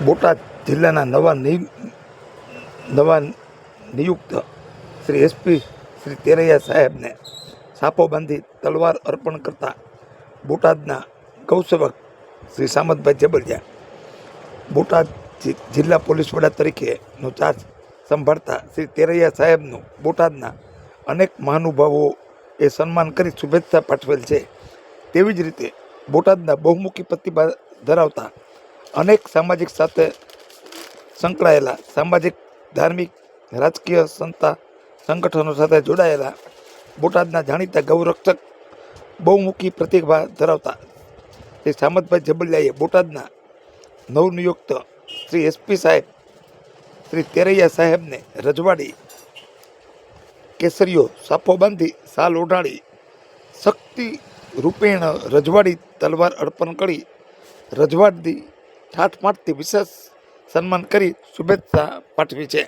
બોટાદ જિલ્લાના નવા નવા નિયુક્ત શ્રી એસપી શ્રી તેરૈયા સાહેબને સાપો બાંધી તલવાર અર્પણ કરતા બોટાદના ગૌસેવક શ્રી સામતભાઈ જબલિયા બોટાદ જિલ્લા પોલીસ વડા તરીકેનો ચાર્જ સંભાળતા શ્રી તેરૈયા સાહેબનું બોટાદના અનેક મહાનુભાવો એ સન્માન કરી શુભેચ્છા પાઠવેલ છે. તેવી જ રીતે બોટાદના બહુમુખી પ્રતિભા ધરાવતા અનેક સામાજિક સાથે સંકળાયેલા, સામાજિક, ધાર્મિક, રાજકીય સંસ્થા, સંગઠનો સાથે જોડાયેલા, બોટાદના જાણીતા ગૌરક્ષક બહુમુખી પ્રતિભા ધરાવતા શ્રી સામતભાઈ જબલિયાએ બોટાદના નવનિયુક્ત શ્રી એસપી સાહેબ, શ્રી તેરૈયા સાહેબને રજવાડી, કેસરીઓ સાફો બાંધી સાલ ઓઢાડી શક્તિ રૂપેણ રજવાડી તલવાર અર્પણ કરી રજવાડી ઠાઠ માઠથી વિશેષ સન્માન કરી શુભેચ્છા પાઠવી છે.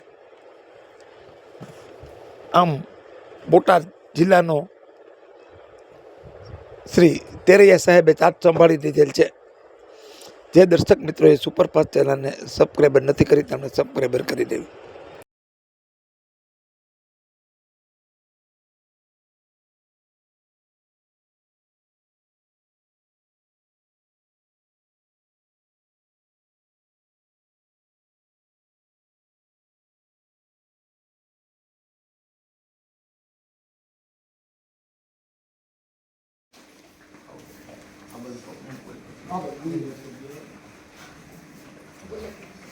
આમ બોટાદ જિલ્લાનો શ્રી તેરૈયા સાહેબે ચાટ સંભાળી દીધેલ છે. જે દર્શક મિત્રોએ સુપરફાસ્ટ ચેનલને સબસ્ક્રાઈબર નથી કરી તેમણે સબસ્ક્રાઈબર કરી દેવી. 那个，那 vedo 个